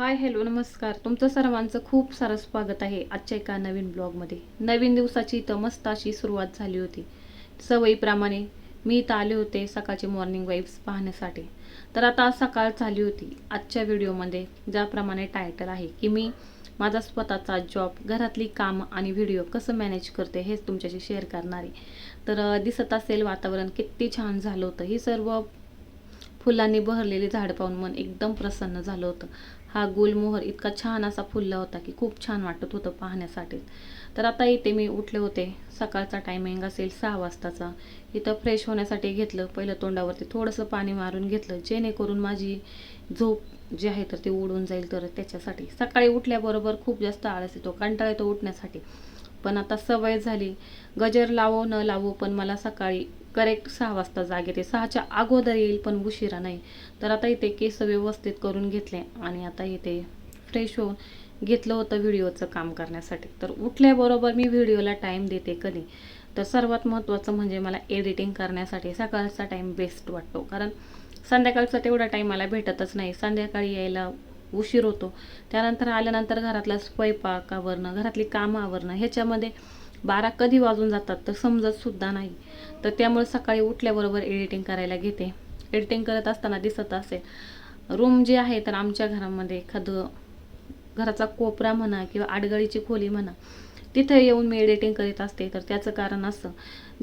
Hi hello नमस्कार. तुमचं सर्वांचं खूप सारं स्वागत आहे आजच्या एका नवीन ब्लॉगमध्ये. नवीन दिवसाची इथं सुरुवात झाली होती. सवयीप्रमाणे मी इथं आले होते सकाळचे मॉर्निंग वाईब्स पाहण्यासाठी. तर आता आज सकाळ झाली होती. आजच्या व्हिडिओमध्ये ज्याप्रमाणे टायटल आहे की मी माझा स्वतःचा जॉब घरातली कामं आणि व्हिडिओ कसं मॅनेज करते हेच तुमच्याशी शेअर करणारे तर दिसत असेल वातावरण किती छान झालं होतं. ही सर्व फुलांनी बहरलेली झाड पाहून मन एकदम प्रसन्न झालं होतं. हा गुलमोहर इतका छान असा फुलला होता की खूप छान वाटत होतं पाहण्यासाठी. तर आता इथे मी उठले होते. सकाळचा टायमिंग असेल सहा वाजताचा. इथं फ्रेश होण्यासाठी घेतलं. पहिलं तोंडावरती थोडंसं पाणी मारून घेतलं. जेणेकरून माझी झोप जी आहे तर ती उडून जाईल. तर त्याच्यासाठी सकाळी उठल्याबरोबर खूप जास्त आळस येतो. कंटाळा येतो उठण्यासाठी. पण आता सवय झाली. गजर लावो न लावो पण मला सकाळी करेक्ट सहा वाजता जाग येते. सहाच्या अगोदर येईल पण उशिरा नाही. तर आता इथे केस व्यवस्थित करून घेतले आणि आता इथे फ्रेश होऊन घेतलं होतं व्हिडिओचं काम करण्यासाठी. तर उठल्याबरोबर मी व्हिडिओला टाईम देते कधी? तर सर्वात महत्त्वाचं म्हणजे मला एडिटिंग करण्यासाठी सकाळचा टाईम बेस्ट वाटतो. कारण संध्याकाळचा तेवढा टाईम मला भेटतच नाही. संध्याकाळी यायला उशीर होतो. त्यानंतर आल्यानंतर घरातला स्वयंपाक आवरणं घरातली कामं आवरणं ह्याच्यामध्ये बारा कधी वाजून जातात तर समजतसुद्धा नाही. तर त्यामुळे सकाळी उठल्याबरोबर एडिटिंग करायला घेते. एडिटिंग करत असताना दिसत असेल. रूम जे आहे तर आमच्या घरामध्ये एखादं घराचा कोपरा म्हणा किंवा आडगळीची खोली म्हणा तिथे येऊन मी एडिटिंग करीत असते. तर त्याचं कारण असं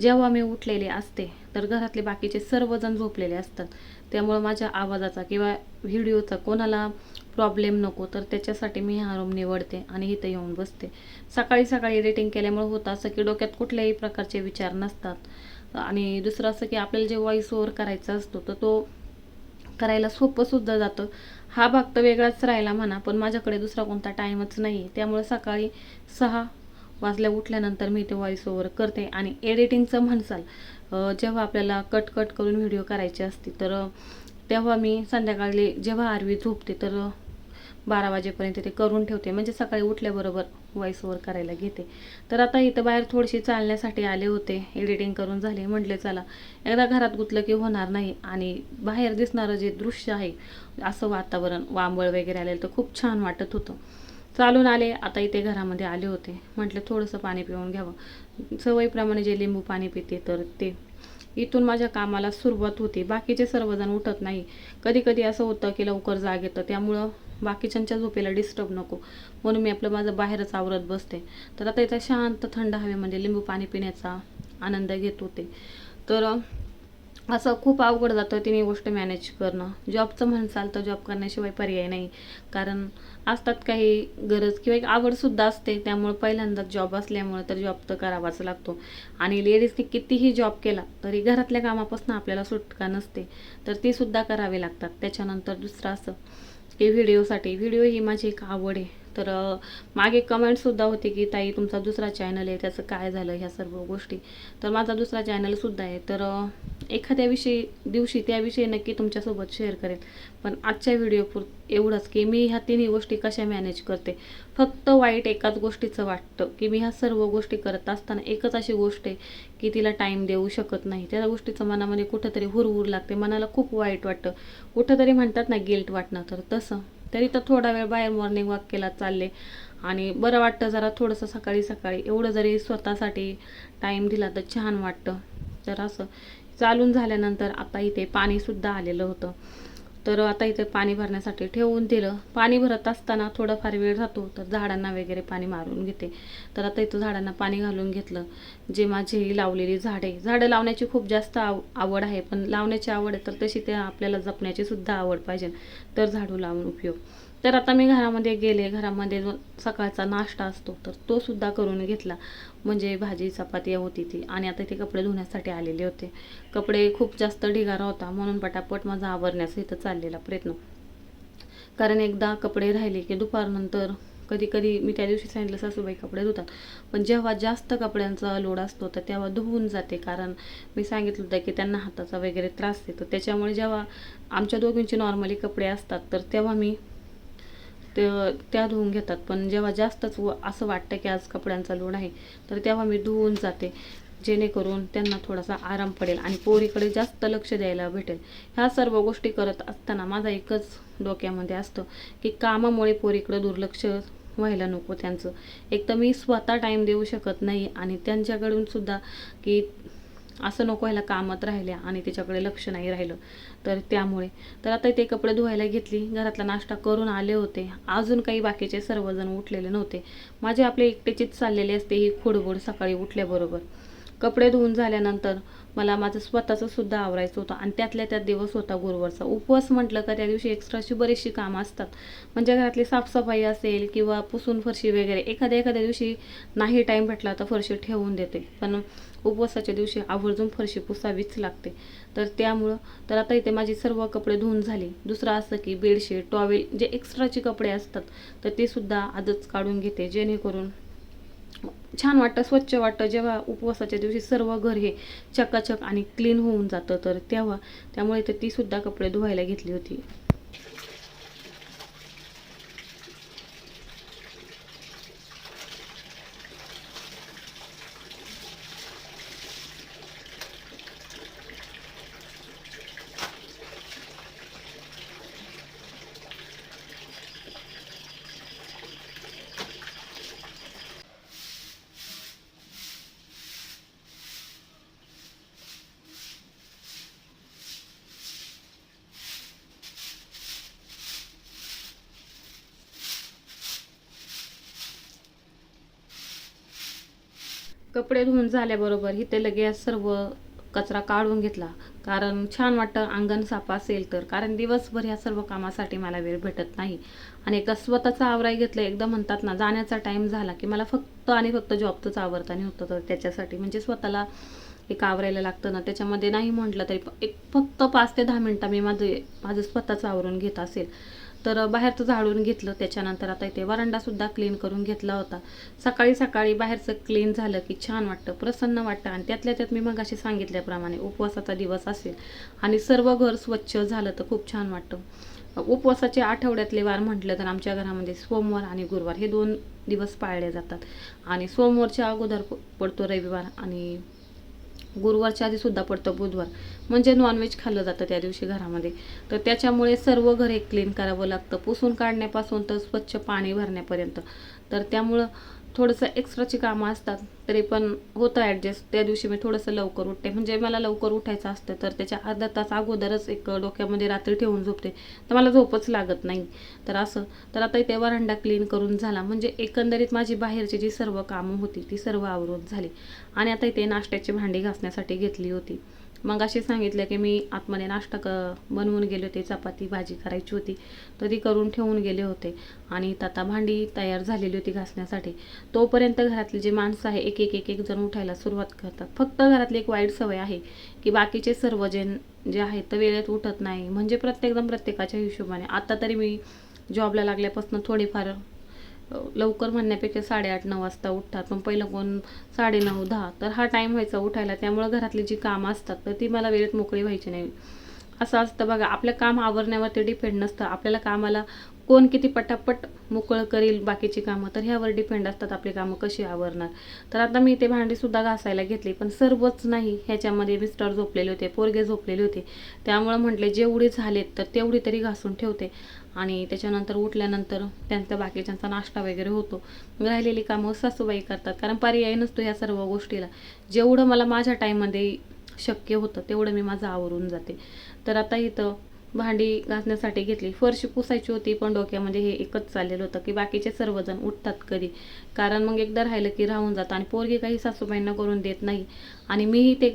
जेव्हा मी उठलेले असते तर घरातले बाकीचे सर्वजण झोपलेले असतात. त्यामुळं माझ्या आवाजाचा किंवा व्हिडिओचा कोणाला प्रॉब्लेम नको तर त्याच्यासाठी मी हा रूम निवडते आणि इथं येऊन बसते. सकाळी सकाळी एडिटिंग केल्यामुळे होतं असं की डोक्यात कुठल्याही प्रकारचे विचार नसतात. आणि दुसरं असं की आपल्याला जे व्हॉइस ओव्हर करायचा असतो तर तो करायला सोपंसुद्धा जातं. हा भाग तर वेगळाच राहिला म्हणा पण माझ्याकडे दुसरा कोणता टाईमच नाही आहे त्यामुळे सकाळी सहा वाजल्या उठल्यानंतर मी ते व्हॉइस ओव्हर करते. आणि एडिटिंगचं म्हणसाल जेव्हा आपल्याला कट कट करून व्हिडिओ करायचे असते तर तेव्हा मी संध्याकाळी जेव्हा आरवी झोपते तर बारा वाजेपर्यंत ते करून ठेवते. म्हणजे सकाळी उठल्याबरोबर व्हॉइस ओवर करायला घेते. तर आता इथं बाहेर थोडीशी चालण्यासाठी आले होते. एडिटिंग करून झाले. म्हटले चला एकदा घरात गुतलं की होणार नाही आणि बाहेर दिसणारं जे दृश्य आहे असं वातावरण वांबळ वगैरे आलेलं तर खूप छान वाटत होतं. चालून आले. आता इथे घरामध्ये आले होते. म्हटलं थोडंसं पाणी पिऊन घ्यावं. सवयीप्रमाणे जे लिंबू पाणी पिते तर ते. इथून माझ्या कामाला सुरुवात होते. बाकीचे सर्वजण उठत नाही. कधी कधी असं होतं की लवकर जाग येतं. त्यामुळं बाकीच्यांच्या झोपेला डिस्टर्ब नको. म्हणून मी आपलं माझं बाहेरच आवरत बसते. तर आता इथं शांत थंड हवेमध्ये म्हणजे लिंबू पाणी पिण्याचा आनंद घेत होते. तर असं खूप अवघड जातं तिन्ही गोष्ट मॅनेज करणं. जॉबचं म्हणसाल तर जॉब करण्याशिवाय पर्याय नाही. कारण असतात काही गरज किंवा एक आवडसुद्धा असते. त्यामुळे पहिल्यांदाच जॉब असल्यामुळे तर जॉब तर करावाच लागतो. आणि लेडीजने कितीही जॉब केला तरी घरातल्या कामापासून आपल्याला सुटका नसते. तर तीसुद्धा करावी लागतात. त्याच्यानंतर दुसरं असं की व्हिडिओसाठी व्हिडिओ ही माझी एक आवड आहे. तर मागे कमेंटसुद्धा होती की ताई तुमचा दुसरा चॅनल आहे त्याचं काय झालं? ह्या सर्व गोष्टी. तर माझा दुसरा चॅनलसुद्धा आहे. तर एखाद्या विषयी दिवशी त्याविषयी नक्की तुमच्यासोबत शेअर करेल. पण आजच्या व्हिडिओ पुर एवढंच की मी ह्या तिन्ही गोष्टी कशा मॅनेज करते? फक्त वाईट एकाच गोष्टीचं वाटतं की मी ह्या सर्व गोष्टी करत असताना एकच अशी गोष्ट आहे की तिला टाईम देऊ शकत नाही. त्या गोष्टीचं मनामध्ये कुठंतरी हुरहुर लागते. मनाला खूप वाईट वाटतं. कुठंतरी म्हणतात ना गिल्ट वाटणं. तर तसं. तरी तर थोडा वेळ बाहेर मॉर्निंग वॉक केला चालले. आणि बरं वाटतं जरा थोडंसं सकाळी सकाळी. एवढं जरी स्वतःसाठी टाईम दिला तर छान वाटतं. तर असं. चालून झाल्यानंतर आता इथे पाणीसुद्धा आलेलं होतं. तर आता इथे पाणी भरण्यासाठी ठेवून दिलं. पाणी भरत असताना थोडाफार वेळ राहतो तर झाडांना वगैरे पाणी मारून घेते. तर आता इथं झाडांना पाणी घालून घेतलं. जे माझी लावलेली झाडे झाडं लावण्याची खूप जास्त आव आवड आहे पण लावण्याची आवड आहे तर तशी त्या आपल्याला जपण्याची सुद्धा आवड पाहिजे. तर झाडू लावून उपयोग. तर आता मी घरामध्ये गेले. घरामध्ये जो सकाळचा नाश्ता असतो तर तो सुद्धा करून घेतला. म्हणजे भाजी चपाती होती ती. आणि आता ते कपडे धुण्यासाठी आलेले होते. कपडे खूप जास्त ढिगारा होता. म्हणून पटापट माझा आवरण्याचा इथं चाललेला प्रयत्न. कारण एकदा कपडे राहिले की दुपारनंतर कधी कधी मी त्या दिवशी सांगितलं सासूबाई कपडे धुतात. पण जेव्हा जास्त कपड्यांचा लोड असतो तर तेव्हा धुवून जाते. कारण मी सांगितलं होतं की त्यांना हाताचा वगैरे त्रास देतो. त्याच्यामुळे जेव्हा आमच्या दोघींचे नॉर्मली कपडे असतात तर तेव्हा मी ते त्या धुवून घेतात. पण जेव्हा जास्तच व असं वाटतं की आज कपड्यांचा लोड आहे तर तेव्हा मी धुवून जाते. जेणेकरून त्यांना थोडासा आराम पडेल आणि पोरीकडे जास्त लक्ष द्यायला भेटेल. ह्या सर्व गोष्टी करत असताना माझा एकच डोक्यामध्ये असतं की कामामुळे पोरीकडं दुर्लक्ष व्हायला नको त्यांचं. एक तर मी स्वतः टाईम देऊ शकत नाही आणि त्यांच्याकडून सुद्धा की असं नको व्हायला कामात राहिल्या आणि तिच्याकडे लक्ष नाही राहिलं. तर त्यामुळे तर आता ते कपडे धुवायला घेतली. घरातला नाश्ता करून आले होते. अजून काही बाकीचे सर्वजण उठलेले नव्हते. माझे आपले एकटेचीच चाललेले असते ही खोडबोड सकाळी उठल्याबरोबर. कपडे धुवून झाल्यानंतर मला माझं स्वतःचं सुद्धा आवरायचं होतं आणि त्यातल्या त्यात दिवस होता गुरुवारचा. उपवास म्हटलं का त्या दिवशी एक्स्ट्राची बरीचशी कामं असतात. म्हणजे घरातली साफसफाई असेल किंवा पुसून फरशी वगैरे एखाद्या एखाद्या दिवशी नाही टाईम भेटला तर फरशी ठेवून देते. पण उपवासाच्या दिवशी आवर्जून फरशी पुसावीच लागते. तर त्यामुळं तर आता इथे माझी सर्व कपडे धुवून झाली. दुसरं असं की बेडशीट टॉवेल जे एक्स्ट्राचे कपडे असतात तर ते सुद्धा आजच काढून घेते. जेणेकरून छान वाटतं स्वच्छ वाटतं. जेव्हा उपवासाच्या दिवशी सर्व घर हे चकाचक आणि क्लीन होऊन जातं तर तेव्हा त्यामुळे तर ती सुद्धा कपडे धुवायला घेतली होती. कपडे धुवून झाल्याबरोबर इथे लगेच सर्व कचरा काढून घेतला. कारण छान वाटतं अंगण साफ असेल तर. कारण दिवसभर ह्या सर्व कामासाठी मला वेळ भेटत नाही. आणि एकदा स्वतःचं आवराय घेतलं एकदा म्हणतात ना जाण्याचा टाईम झाला की मला फक्त आणि फक्त जॉबचंच आवरताना होतं तर त्याच्यासाठी. म्हणजे स्वतःला एक आवरायला लागतं ना. त्याच्यामध्ये नाही म्हटलं तरी एक फक्त पाच ते दहा मिनटं मी माझं माझं स्वतःचं आवरून घेत असेल. तर बाहेरचं झाडून घेतलं. त्याच्यानंतर आता इथे वरांडासुद्धा क्लीन करून घेतला होता. सकाळी सकाळी बाहेरचं क्लीन झालं की छान वाटतं प्रसन्न वाटतं. आणि त्यातल्या त्यात मी मग अशी सांगितल्याप्रमाणे उपवासाचा दिवस असेल आणि सर्व घर स्वच्छ झालं तर खूप छान वाटतं. उपवासाचे आठवड्यातले वार म्हटलं तर आमच्या घरामध्ये सोमवार आणि गुरुवार हे दोन दिवस पाळले जातात. आणि सोमवारच्या अगोदर पडतो रविवार आणि गुरुवारच्या आधी सुद्धा पडतं बुधवार. म्हणजे नॉनव्हेज खाल्लं जातं त्या दिवशी घरामध्ये. तर त्याच्यामुळे सर्व घर हे क्लीन करावं लागतं. पुसून काढण्यापासून तर स्वच्छ पाणी भरण्यापर्यंत. तर त्यामुळं थोडंसं एक्स्ट्राची कामं असतात तरी पण होतं ॲडजस्ट त्या दिवशी मी थोडंसं लवकर उठते. म्हणजे मला लवकर उठायचं असतं तर त्याच्या अर्धा तास अगोदरच एक डोक्यामध्ये रात्री ठेवून झोपते. तर मला झोपच लागत नाही. तर असं. तर आता इथे वरांडा क्लीन करून झाला. म्हणजे एकंदरीत माझी बाहेरची जी सर्व कामं होती ती सर्व आवरून झाली. आणि आता इथे नाश्त्याची भांडी घासण्यासाठी घेतली होती. मग असे सांगितलं की मी आतमध्ये नाश्ता क बनवून गेले होते चपाती भाजी करायची होती. तर ती करून ठेवून गेले होते. आणि आता भांडी तयार झालेली होती घासण्यासाठी. तोपर्यंत घरातली जी माणसं आहे एक एक एक एक जण उठायला सुरुवात करतात. फक्त घरातली एक वाईट सवय आहे की बाकीचे सर्व जे जे आहेत तर वेळेत उठत नाही. म्हणजे प्रत्येकजण प्रत्येकाच्या हिशोबाने. आता तरी मी जॉबला लागल्यापासून थोडेफार लवकर म्हणण्यापेक्षा साडेआठ नऊ वाजता उठतात. पण पहिलं कोण साडेनऊ दहा. तर हा टाईम व्हायचा उठायला. त्यामुळं घरातली जी कामं असतात तर ती मला वेळेत मोकळी व्हायची नाही. असं असतं बघा आपलं काम आवरण्यावर ते डिपेंड नसतं. आपल्याला कामाला कोण किती पटापट मोकळं करील बाकीची कामं तर ह्यावर डिपेंड असतात आपली कामं कशी आवरणार. तर आता मी ते भांडीसुद्धा घासायला घेतली पण सर्वच नाही. ह्याच्यामध्ये मिस्टर झोपलेले होते पोरगे झोपलेले होते. त्यामुळं म्हटले जेवढे झालेत तर तेवढी तरी घासून ठेवते. आणि त्याच्यानंतर उठल्यानंतर त्यांचा बाकीच्यांचा नाश्ता वगैरे होतो. राहिलेली कामं सासूबाई करतात. कारण पर्याय नसतो ह्या सर्व गोष्टीला. जेवढं मला माझ्या टाईममध्ये शक्य होतं तेवढं मी माझं आवरून जाते. तर आता इथं भांडी घासण्यासाठी घेतली. फरशी पुसायची होती पण डोक्यामध्ये म्हणजे हे एकच चाललेलं होतं की बाकीचे सर्वजण उठतात कधी. कारण मग एकदा राहिलं की राहून जातं आणि पोरगी काही सासूबाईंना करून देत नाही. आणि मीही ते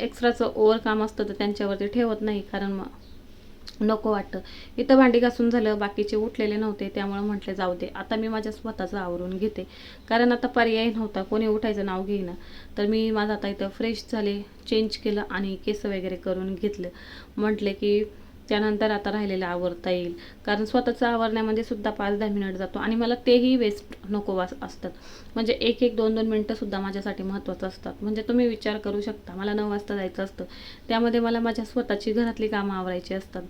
एक्स्ट्राचं ओवरकाम काम असतं तर त्यांच्यावरती ठेवत नाही. कारण मग नको वाटतं. इथं भांडी घासून झालं बाकीचे उठलेले नव्हते त्यामुळे म्हटले जाऊ दे. आता मी माझ्या स्वतःचं आवरून घेते. कारण आता पर्याय नव्हता कोणी उठायचं नाव घेईना. तर मी माझं आता इथं फ्रेश झाले चेंज केलं आणि केस वगैरे करून घेतलं. म्हटले की त्यानंतर आता राहिलेलं आवरता येईल. कारण स्वतःचं आवरण्यामध्ये सुद्धा पाच दहा मिनिट जातो आणि मला तेही वेस्ट नको वास असतात. म्हणजे एक एक दोन दोन मिनटंसुद्धा माझ्यासाठी महत्त्वाचं असतात. म्हणजे तुम्ही विचार करू शकता. मला नऊ वाजता जायचं असतं. त्यामध्ये मला माझ्या स्वतःची घरातली कामं आवरायची असतात.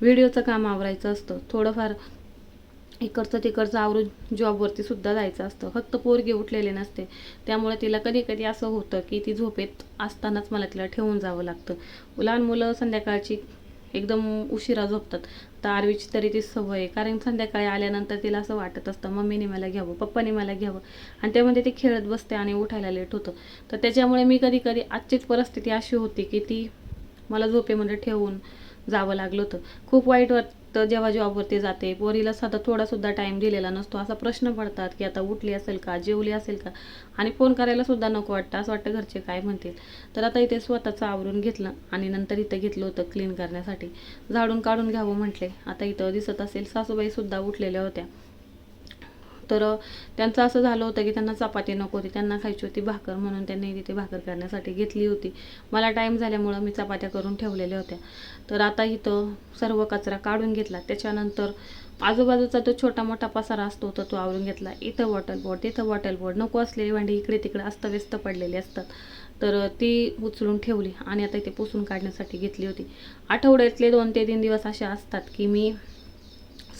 व्हिडिओचं काम आवरायचं असतं. थोडंफार इकडचं तिकडचं आवरून जॉबवरती सुद्धा जायचं असतं. फक्त पोरगी उठलेले नसते. त्यामुळे तिला कधी कधी असं होतं की ती झोपेत असतानाच मला तिला ठेवून जावं लागतं. लहान मुलं संध्याकाळची एकदम उशिरा झोपतात. तर आरवीची तरी ती सवय आहे. कारण संध्याकाळी आल्यानंतर तिला असं वाटत असतं मम्मीने मला घ्यावं पप्पाने मला घ्यावं. आणि त्यामध्ये ती खेळत बसते आणि उठायला लेट होतं. तर त्याच्यामुळे मी कधी कधी आजचीच परिस्थिती अशी होती की ती मला झोपेमध्ये ठेवून जावं लागलं होतं. खूप वाईट वाट तर जेव्हा जॉबवरती जाते पोरीला साधा थोडासुद्धा टाईम दिलेला नसतो. असा प्रश्न पडतात की आता उठली असेल का जेवली असेल का? आणि फोन करायला सुद्धा नको वाटतं असं वाटतं घरचे काय म्हणतील? तर आता इथे स्वतःचं आवरून घेतलं आणि नंतर इथं घेतलं होतं क्लीन करण्यासाठी. झाडून काढून घ्यावं म्हटले. आता इथं दिसत असेल सासूबाईसुद्धा उठलेल्या होत्या. तर त्यांचं असं झालं होतं की त्यांना चपाती नको होती त्यांना खायची होती भाकर म्हणून त्यांनी तिथे भाकर करण्यासाठी घेतली होती. मला टाईम झाल्यामुळं मी चपात्या करून ठेवलेल्या होत्या. तर आता इथं सर्व कचरा काढून घेतला. त्याच्यानंतर आजूबाजूचा तो छोटा मोठा पसारा असतो तर तो आवरून घेतला. इथं वॉटर बोर्ड तिथं वॉटर बोर्ड नको असलेली भांडी इकडे तिकडे अस्तव्यस्त पडलेली असतात. तर ती उचलून ठेवली आणि आता इथे पुसून काढण्यासाठी घेतली होती. आठवड्यातले दोन ते तीन दिवस असे असतात की मी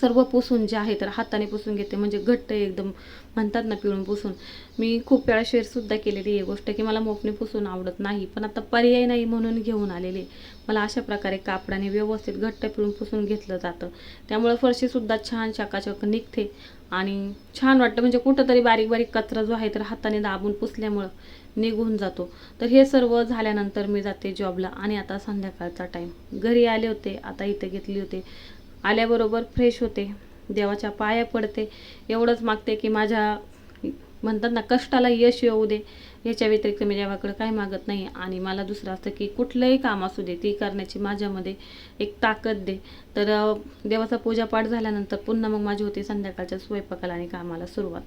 सर्व पुसून जे आहे तर हाताने पुसून घेते म्हणजे घट्ट एकदम म्हणतात ना पिळून पुसून. मी खूप वेळा शेअरसुद्धा केलेली आहे गोष्ट की मला मोपणे पुसून आवडत नाही पण आता पर्याय नाही म्हणून घेऊन आलेले. मला अशा प्रकारे कापडाने व्यवस्थित घट्ट पिळून पुसून घेतलं जातं. त्यामुळे फरशीसुद्धा छान चकाचक निघते आणि छान वाटतं म्हणजे कुठंतरी बारीक बारीक कचरा जो आहे तर हाताने दाबून पुसल्यामुळं निघून जातो. तर हे सर्व झाल्यानंतर मी जाते जॉबला आणि आता संध्याकाळचा टाईम घरी आले होते आता इथे घेतली होते. आल्याबरोबर फ्रेश होते. देवाच्या पाया पडते. एवढंच मागते की माझ्या म्हणतात ना कष्टाला यश येऊ दे. याच्या व्यतिरिक्त मी देवाकडं काय मागत नाही. आणि मला दुसरं असतं की कुठलंही काम असू दे ती करण्याची माझ्यामध्ये एक ताकद दे. तर देवाचा पूजापाठ झाल्यानंतर पुन्हा मग माझी होती संध्याकाळच्या स्वयंपाकाला आणि कामाला सुरुवात.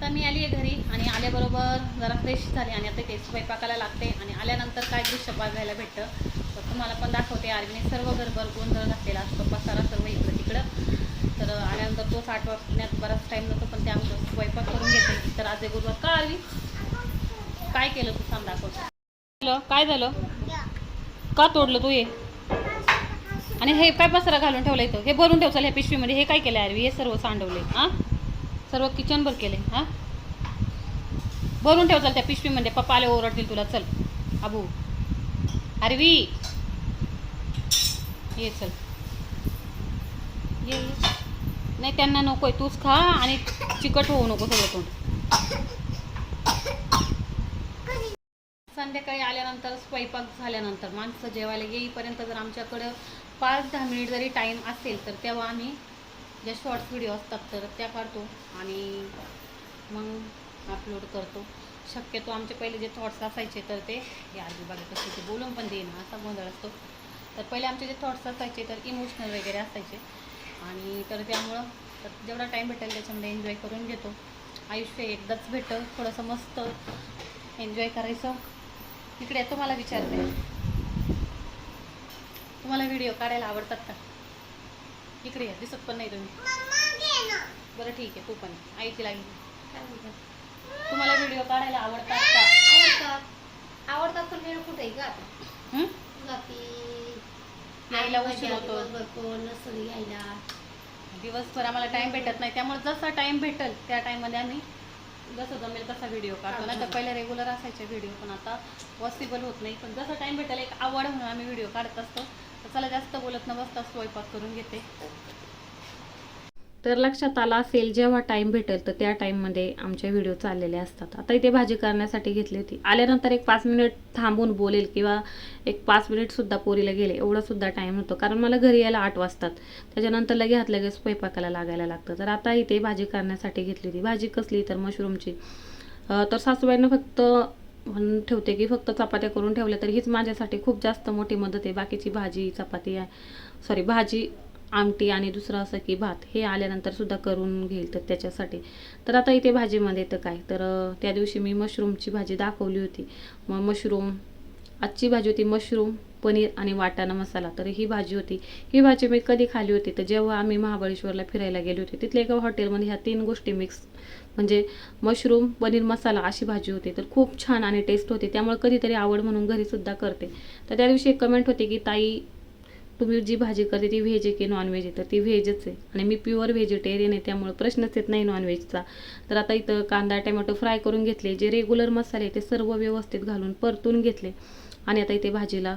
तर मी आली आहे घरी आणि आल्याबरोबर जरा फ्रेश झाली आणि आता ते स्वयंपाकाला लागते आणि आल्यानंतर काय दृश्य बघायला भेटतं? तर तुम्हाला पण दाखवते आर्वीने सर्व घरभर गोंधळ घातलेला असतो पसारा सर्व इकडं तिकडं. तर आल्यानंतर तो साठ वाजण्यात बराच टाईम नव्हतो पण त्यामुळे स्वयंपाक करून घेते. तर आज गुरुवार. का आर्वी? काय केलं तू सांग दाखवतो झालं काय झालं? का तोडलं तू हे? आणि हे काय पसरा घालून ठेवलं इथं? हे भरून ठेवचाल ह्या पिशवीमध्ये. हे काय केलं आरवी? हे सर्व सांडवले. हां? सर्व किचनभर केले. हां? भरून ठेवचाल त्या पिशवीमध्ये. पप्पा आले ओरडतील तुला. चल. अबू आरवी ये चल. ये. नाही त्यांना नकोय तूच खा आणि चिकट होऊ नको सगळं तोंड. संध्याकाळी आल्यानंतर स्वयंपाक झाल्यानंतर माणसं जेवायला येईपर्यंत जर आमच्याकडं पाच दहा मिनिट जरी टाईम असेल तर तेव्हा आम्ही ज्या शॉर्ट्स व्हिडिओ असतात तर त्या काढतो आणि मग अपलोड करतो. शक्यतो आमचे पहिले जे थॉट्स असायचे तर ते आधी बघा कसे ते बोलून पण देईन असा गोंधळ असतो. तर पहिले आमचे जे थॉट्स असायचे तर इमोशनल वगैरे असायचे. आणि तर त्यामुळं तर जेवढा टाईम भेटेल त्याच्यामध्ये एन्जॉय करून घेतो. आयुष्य एकदाच भेटतं थोडंसं मस्त एन्जॉय करायचं. इकडे तुम्हाला विचारते. तुम्हाला व्हिडिओ काढायला आवडतात का? इकडे या दिसत पण नाही तुम्ही. बरं ठीक आहे तू पण. आई तिला घे. तुम्हाला व्हिडिओ काढायला आवडतात का आवडतात आवडतात पण वेळ कुठे आहे का आता हं? जाती यायला उशीर होतो. दिवसभर कोण नसतं यायला. दिवसभर आम्हाला टाइम भेटत नाही. त्यामुळे जसा टाइम भेटेल त्या टाइममध्ये आम्ही जसं जमेल तसा व्हिडिओ काढतो. नाही तर पहिले रेग्युलर असायचे व्हिडिओ पण आता पॉसिबल होत नाही. पण जसं टाइम भेटेल एक आवड म्हणून आम्ही व्हिडिओ काढत असतो. तर चला जास्त बोलत न बसता स्वयंपाक करून घेते. तर लक्षात आला असेल जेव्हा टाईम भेटेल तर त्या टाईममध्ये आमचे व्हिडिओ चाललेले असतात. आता इथे भाजी करण्यासाठी घेतली होती. आल्यानंतर एक पाच मिनिट थांबून बोलेल किंवा एक पाच मिनिटसुद्धा पोरीला गेले एवढासुद्धा टाईम होतो. कारण मला घरी यायला आठ वाजतात. त्याच्यानंतर लगे हात लगेच स्वयंपाकाला लागायला लागतं. तर आता इथे भाजी करण्यासाठी घेतली होती. भाजी कसली? तर मशरूमची तर सासूबाईंना फक्त म्हणून ठेवते की फक्त चपात्या करून ठेवल्या तर हीच माझ्यासाठी खूप जास्त मोठी मदत आहे. बाकीची भाजी चपाती सॉरी भाजी आमटी आणि दुसरं असं की भात हे आल्यानंतर सुद्धा करून घेईल तर त्याच्यासाठी. तर आता इथे भाजीमध्ये तर काय? तर त्या दिवशी मी मशरूमची भाजी दाखवली होती. मग मशरूम आजची भाजी होती मशरूम पनीर आणि वाटाणा मसाला. तर ही भाजी होती. ही भाजी मी कधी खाली होती? तर जेव्हा आम्ही महाबळेश्वरला फिरायला गेले होते तिथल्या एका हॉटेलमध्ये ह्या तीन गोष्टी मिक्स म्हणजे मशरूम पनीर मसाला अशी भाजी होती. तर खूप छान आणि टेस्ट होती. त्यामुळे कधीतरी आवड म्हणून घरीसुद्धा करते. तर त्या दिवशी एक कमेंट होती की ताई तुम्ही जी भाजी करते ती व्हेज आहे की नॉनव्हेज आहे? तर ती व्हेजच आहे. आणि मी प्युअर व्हेजिटेरियन आहे त्यामुळे प्रश्नच येत नाही नॉनव्हेजचा तर आता इथं कांदा टमॅटो फ्राय करून घेतले. जे रेग्युलर मसाले ते सर्व व्यवस्थित घालून परतून घेतले. आणि आता इथे भाजीला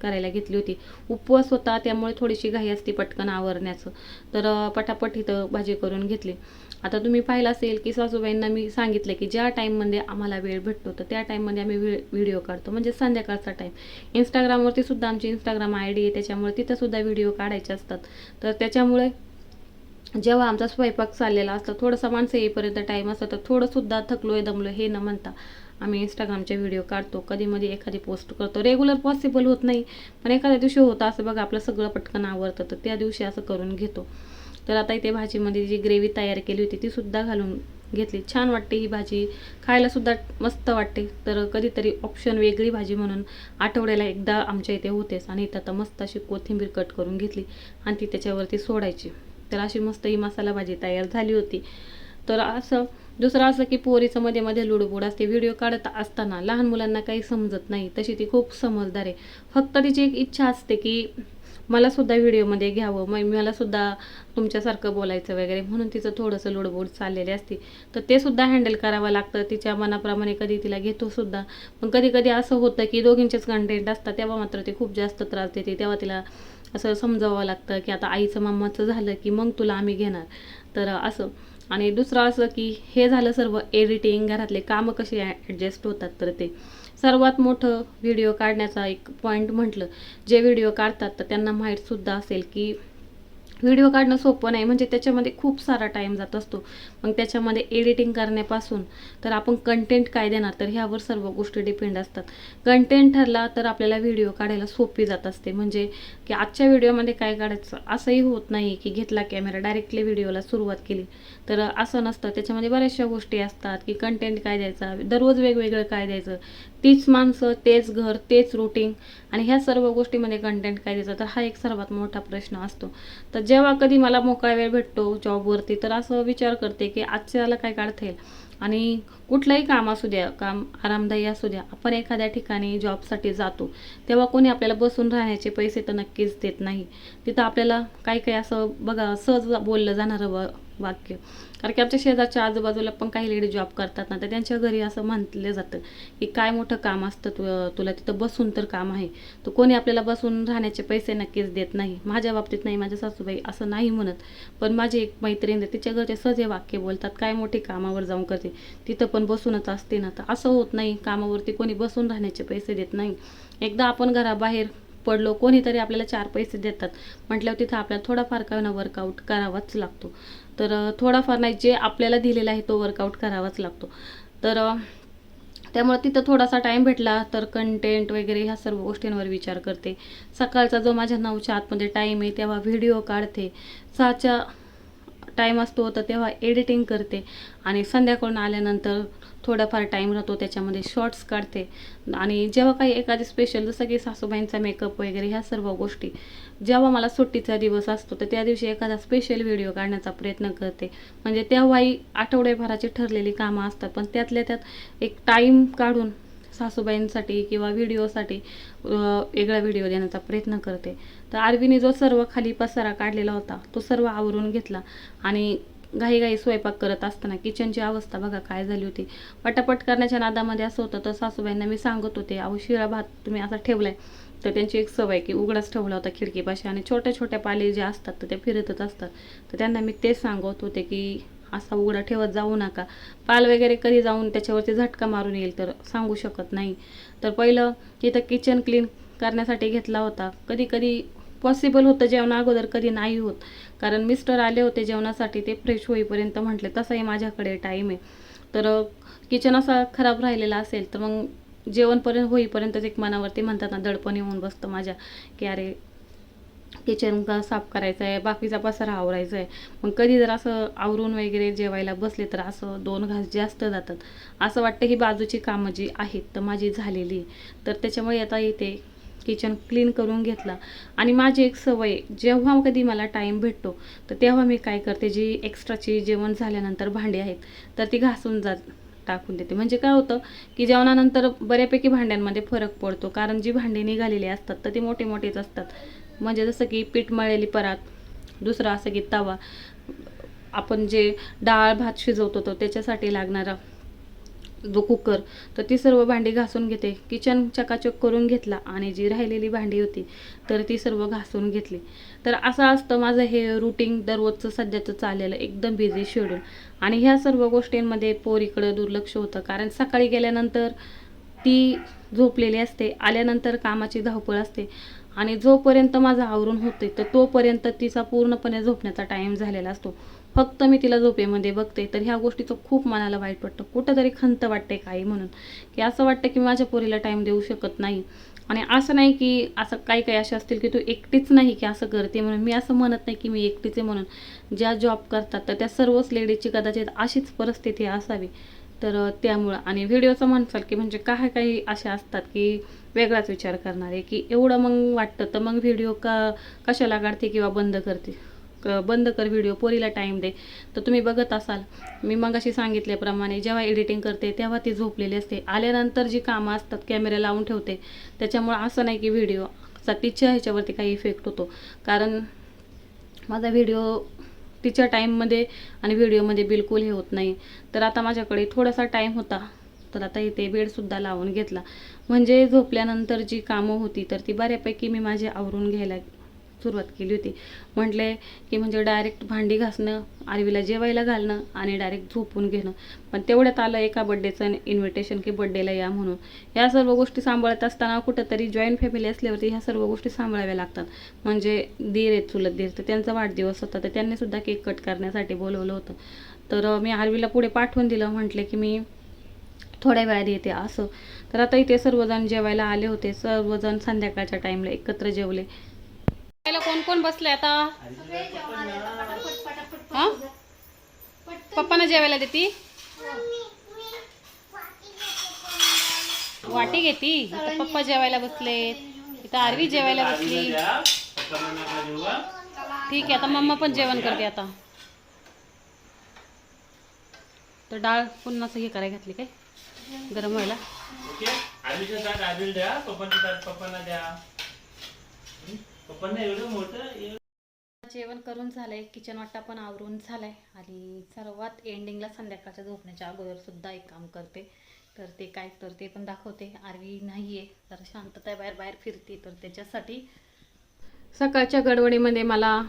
करायला घेतली होती. उपवास होता त्यामुळे थोडीशी घाई असते पटकन आवरण्याचं. तर पटापट इथं भाजी करून घेतली. आता तुम्ही पाहिलं असेल की सासूबाईंना मी सांगितलं की ज्या टाईममध्ये आम्हाला वेळ भेटतो तर त्या टाईममध्ये आम्ही व्हिडिओ काढतो. म्हणजे संध्याकाळचा टाईम इंस्टाग्रामवरती सुद्धा आमची इंस्टाग्राम आय डी आहे त्याच्यामुळे तिथंसुद्धा व्हिडिओ काढायचे असतात. तर त्याच्यामुळे जेव्हा आमचा स्वयंपाक चाललेला असतो थोडंसं माणसं येईपर्यंत टाईम असतो तर थोडंसुद्धा थकलो आहे दमलो हे न म्हणता आम्ही इंस्टाग्रामचे व्हिडिओ काढतो. कधीमध्ये एखादी पोस्ट करतो. रेग्युलर पॉसिबल होत नाही पण एखाद्या दिवशी होतं असं बघा आपलं सगळं पटकन आवडतं तर त्या दिवशी असं करून घेतो. तर आता इथे भाजीमध्ये जी ग्रेव्ही तयार केली होती ती सुद्धा घालून घेतली. छान वाटते ही भाजी. खायला सुद्धा मस्त वाटते. तर कधीतरी ऑप्शन वेगळी भाजी म्हणून आठवड्याला एकदा आमच्या इथे होतेच. आणि इथं आता मस्त अशी कोथिंबीर कट करून घेतली आणि ती त्याच्यावरती सोडायची. तर अशी मस्त ही मसाला भाजी तयार झाली होती. तर असं दुसरं असं की पोरीचं मध्ये मध्ये लुडबुड असते. व्हिडिओ काढत असताना लहान मुलांना काही समजत नाही. तशी ती खूप समजदार आहे. फक्त तिची एक इच्छा असते की मला सुद्धा व्हिडिओमध्ये घ्यावं. मग मला सुद्धा तुमच्यासारखं बोलायचं वगैरे म्हणून तिचं थोडंसं लुडबुड चाललेली असते. तर ते सुद्धा हँडल करावं लागतं. तिच्या मनाप्रमाणे कधी तिला घेतोसुद्धा पण कधी कधी असं होतं की दोघींचेच कंटेंट असतात तेव्हा मात्र ती खूप जास्त त्रास देते. तेव्हा तिला असं समजावं लागतं की आता आईचं मामाचं झालं की मग तुला आम्ही घेणार. तर असं. आणि दुसरं असं की हे झालं सर्व एडिटिंग घरातले कामं कसे ॲडजस्ट होतात तर ते. सर्वात मोठं व्हिडिओ काढण्याचा एक पॉईंट म्हटलं. जे व्हिडिओ काढतात तर त्यांना माहीतसुद्धा असेल की व्हिडिओ काढणं सोपं नाही. म्हणजे त्याच्यामध्ये खूप सारा टाईम जात असतो. मग त्याच्यामध्ये एडिटिंग करण्यापासून तर आपण कंटेंट काय देणार तर ह्यावर सर्व गोष्टी डिपेंड असतात. कंटेंट ठरला तर आपल्याला व्हिडिओ काढायला सोपी जात असते. म्हणजे की आजच्या व्हिडिओमध्ये काय काढायचं? असंही होत नाही की घेतला कॅमेरा डायरेक्टली व्हिडिओला सुरुवात केली. तर असं नसतं. त्याच्यामध्ये बऱ्याचशा गोष्टी असतात की कंटेंट काय द्यायचा? दररोज वेगवेगळं काय द्यायचं? तीच माणसं तेच घर तेच रुटीन आणि ह्या सर्व गोष्टीमध्ये कंटेंट काय द्यायचं तर हा एक सर्वात मोठा प्रश्न असतो. तर जेव्हा कधी मला मोकळा वेळ भेटतो जॉबवरती तर असं विचार करते की आजच्याला काय काढता येईल आणि कुठलंही काम असू द्या काम आरामदायी असू द्या आपण एखाद्या ठिकाणी जॉबसाठी जातो तेव्हा कोणी आपल्याला बसून राहण्याचे पैसे तर नक्कीच देत नाही. तिथं आपल्याला काही काही असं बघा सहज बोललं जाणारं वाक्य कारण की आमच्या शेजारच्या आजूबाजूला पण काही लेडी जॉब करतात ना तर त्यांच्या घरी असं म्हटलं जातं की काय मोठं काम असतं तु तुला तिथं बसून तर काम आहे. तर कोणी आपल्याला बसून राहण्याचे पैसे नक्कीच देत नाही. माझ्या बाबतीत नाही माझ्या सासूबाई असं नाही म्हणत. पण माझी एक मैत्रीण आहे तिच्या घरचे सजे वाक्य बोलतात काय मोठी कामावर जाऊन करते? तिथं पण बसूनच असते ना. तर असं होत नाही. कामावरती कोणी बसून राहण्याचे पैसे देत नाही. एकदा आपण घराबाहेर पडलो कोणीतरी आपल्याला चार पैसे देतात. म्हटल्यावर तिथं आपल्याला थोडाफार का वर्कआउट करावाच लागतो. तर थोडाफार नाही जे आपल्याला दिलेला आहे तो वर्कआउट करावाच लागतो. तर त्यामुळे तिथं थोडासा टाईम भेटला तर कंटेंट वगैरे ह्या सर्व गोष्टींवर विचार करते. सकाळचा जो माझ्या नऊच्या आतमध्ये टाईम आहे तेव्हा व्हिडिओ काढते. सहाच्या टाईम असतो तर तेव्हा एडिटिंग करते. आणि संध्याकाळून आल्यानंतर थोडाफार टाईम राहतो त्याच्यामध्ये शॉर्ट्स काढते. आणि जेव्हा काही एखादी स्पेशल जसं की सासूबाईंचा मेकअप वगैरे ह्या सर्व गोष्टी जेव्हा मला सुट्टीचा दिवस असतो तर त्या दिवशी एखादा स्पेशल व्हिडिओ काढण्याचा प्रयत्न करते. म्हणजे तेव्हाही आठवड्याभराची ठरलेली कामं असतात पण त्यातल्या त्यात एक टाईम काढून सासूबाईंसाठी किंवा व्हिडिओसाठी वेगळा व्हिडिओ देण्याचा प्रयत्न करते. तर आरवीने जो सर्व खाली पसारा काढलेला होता तो सर्व आवरून घेतला. आणि घाईघाई स्वयंपाक करत असताना किचनची अवस्था बघा काय झाली होती. पटापट करण्याच्या नादामध्ये असं होतं तर सासूबाईंना मी सांगत होते अहो शिळा भात तुम्ही असा ठेवलाय. तर त्यांची एक सवय की उघडाच ठेवला होता खिडकीपाशी आणि छोट्या छोट्या पाले ज्या असतात तर त्या फिरतच असतात. तर त्यांना मी तेच सांगत होते की असा उघडा ठेवत जाऊ नका. पाल वगैरे कधी जाऊन त्याच्यावरती झटका मारून येईल तर सांगू शकत नाही. तर पहिलं तिथं किचन क्लीन करण्यासाठी घेतला होता. कधी कधी पॉसिबल होतं जेवणा अगोदर कधी नाही होत. कारण मिस्टर आले होते जेवणासाठी ते फ्रेश होईपर्यंत म्हटले तसाही माझ्याकडे टाईम आहे. तर किचन असा खराब राहिलेला असेल तर मग जेवणपर्यंत होईपर्यंतच एक मनावरती म्हणतात ना दडपण येऊन बसतं माझ्या. की अरे किचन का साफ करायचं आहे बाकीचा पसारा आवरायचा आहे मग कधी जर असं आवरून वगैरे जेवायला बसले तर असं दोन घास जास्त जातात. असं वाटतं ही बाजूची कामं जी आहेत तर माझी झालेली तर त्याच्यामुळे आता येते किचन क्लीन करून घेतला. आणि माझी एक सवय जेव्हा कधी मला टाईम भेटतो तर तेव्हा मी काय करते जी एक्स्ट्राची जेवण झाल्यानंतर भांडी आहेत तर ती घासून जात टाकून देते. म्हणजे काय होतं की जेवणानंतर बऱ्यापैकी भांड्यांमध्ये फरक पडतो कारण जी भांडी निघालेली असतात तर ती मोठे मोठेच असतात. म्हणजे जसं की पीठ मळलेली परात दुसरं असं की तवा. आपण जे डाळ भात शिजवतो तो त्याच्यासाठी लागणारा जो कुकर तर ती सर्व भांडी घासून घेते. किचन चकाचक करून घेतला आणि जी राहिलेली भांडी होती तर ती सर्व घासून घेतली. तर असं असतं माझं हे रुटीन दररोजचं सध्याचं चाललेलं एकदम बिझी शेड्यूल आणि ह्या सर्व गोष्टींमध्ये पोरीकडं दुर्लक्ष होतं. कारण सकाळी गेल्यानंतर ती झोपलेली असते आल्यानंतर कामाची धावपळ असते. आणि जोपर्यंत माझं आवरून होते तर तोपर्यंत तिचा पूर्णपणे झोपण्याचा टाईम झालेला असतो. फक्त मी तिला झोपेमध्ये बघते तर ह्या गोष्टीचं खूप मनाला वाईट वाटतं. कुठंतरी खंत वाटते काही म्हणून. की असं वाटतं की माझ्या पोरीला टाईम देऊ शकत नाही. आणि असं नाही की असं काही काही असे असतील की तू एकटीच नाही की असं करते म्हणून. मी असं म्हणत नाही की मी एकटीच आहे म्हणून. ज्या जॉब करतात तर त्या सर्वच लेडीजची कदाचित अशीच परिस्थिती असावी. तर त्यामुळं. आणि व्हिडिओचं म्हणसाल की म्हणजे काय काही असे असतात की वेगळाच विचार करणारे की एवढं मग वाटतं तर मग व्हिडिओ का कशाला काढते किंवा बंद करते? बंद कर व्हिडिओ पोरीला टाईम दे. तर तुम्ही बघत असाल. मी मगाशी सांगितल्याप्रमाणे जेव्हा एडिटिंग करते तेव्हा ती झोपलेली असते. आल्यानंतर जी कामं असतात कॅमेरा लावून ठेवते त्याच्यामुळं असं नाही की व्हिडिओ तिच्या ह्याच्यावरती काही इफेक्ट होतो. कारण माझा व्हिडिओ तिच्या टाईममध्ये आणि व्हिडिओमध्ये बिलकुल हे होत नाही. तर आता माझ्याकडे थोडासा टाईम होता. तर आता इथे बेडसुद्धा लावून घेतला. म्हणजे झोपल्यानंतर जी कामं होती तर ती बऱ्यापैकी मी माझी आवरून घ्यायला सुरुवात केली होती. म्हटले की म्हणजे डायरेक्ट भांडी घासणं आरवीला जेवायला घालणं आणि डायरेक्ट झोपून घेणं. पण तेवढ्यात आलं एका बड्डेचं इन्व्हिटेशन की बड्डेला या म्हणून. ह्या सर्व गोष्टी सांभाळत असताना कुठंतरी जॉईंट फॅमिली असल्यावरती ह्या सर्व गोष्टी सांभाळाव्या लागतात. म्हणजे दीर आहेत चुलत दीर तर त्यांचा वाढदिवस होता तर त्यांनी सुद्धा केक कट करण्यासाठी बोलवलं होतं. तर मी आरवीला पुढे पाठवून दिलं. म्हटले की मी थोड्या वेळात येते असं. तर आता इथे सर्वजण जेवायला आले होते. सर्वजण संध्याकाळच्या टाईमला एकत्र जेवले. कोण कोण बसले आता? आता हा? पप्पांना जेवायला देती? वाटी घेती? इथं पप्पा जेवायला बसले इथं आरवी जेवायला बसली. ठीक आहे आता मम्मा पण जेवण करते आता. तर डाळ पुन्हा असं हे करायला घातली काय? गरम व्हायला. हं? एवढं मोठं जेवण करून झालंय किचन वाटा पण आवरून झालाय. आणि सर्वात एंडिंगला संध्याकाळच्या झोपण्याच्या अगोदर सुद्धा एक काम करते. तर ते काय तर ते पण दाखवते. आरवी नाहीये जरा शांतता बाहेर बाहेर फिरते. तर त्याच्यासाठी सकाळच्या गडबडीमध्ये मला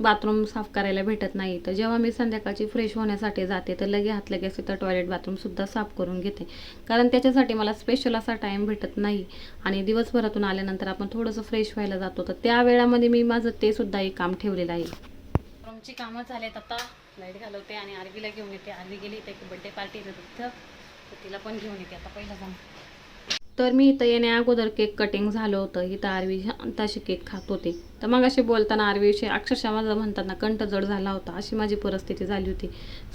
बाथरूम साफ करायला भेटत नाही. तर जेव्हा मी संध्याकाळची फ्रेश होण्यासाठी जाते तर लगे हात लगेच तिथं टॉयलेट बाथरूमसुद्धा साफ करून घेते. कारण त्याच्यासाठी मला स्पेशल असा टाईम भेटत नाही. आणि दिवसभरातून आल्यानंतर आपण थोडंसं फ्रेश व्हायला जातो. तर त्या वेळामध्ये मी माझं ते सुद्धा एक काम ठेवलेलं आहे. रूमची कामं झालेत आता. लाइट घालवते आणि आरवीला घेऊन येते. आरवी गेली तर एक बड्डे पार्टी तिथं. तर तिला पण घेऊन येते. आता पहिला जाऊन तर मी इथं येण्या अगोदर केक कटिंग झालं होतं. इथं आरवी तशी केक खात होते. तर मग असे बोलताना आरवीविषयी अक्षरशः माझं म्हणतात ना कंठ जड झाला होता. अशी माझी परिस्थिती झाली होती.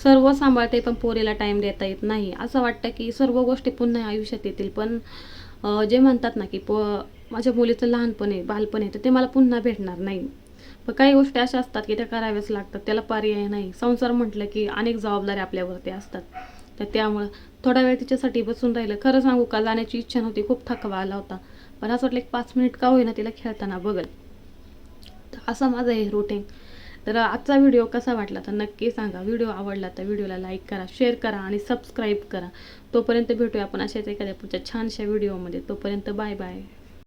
सर्व सांभाळते पण पोरीला टाईम देता येत नाही. असं वाटतं की सर्व गोष्टी पुन्हा आयुष्यात येतील. पण जे म्हणतात ना की प माझ्या मुलीचं लहानपण आहे बालपण आहे तर ते मला पुन्हा भेटणार नाही. पण काही गोष्टी अशा असतात की त्या कराव्याच लागतात. त्याला पर्याय नाही. संसार म्हटलं की अनेक जबाबदाऱ्या आपल्यावरती असतात. तर त्यामुळं थोडा वेळ तिच्यासाठी बसून राहिलं. खरं सांगू का जाण्याची इच्छा नव्हती खूप थकवा आला होता. पण असं वाटलं एक पाच मिनिट का होईना तिला खेळताना बघल. तर असं माझं हे रुटीन तर आजचा व्हिडिओ कसा वाटला तर नक्की सांगा. व्हिडिओ आवडला तर व्हिडिओला लाईक करा शेअर करा आणि सबस्क्राईब करा. तोपर्यंत भेटूया आपण अशाच एखाद्या पुढच्या छानशा व्हिडिओमध्ये तोपर्यंत बाय बाय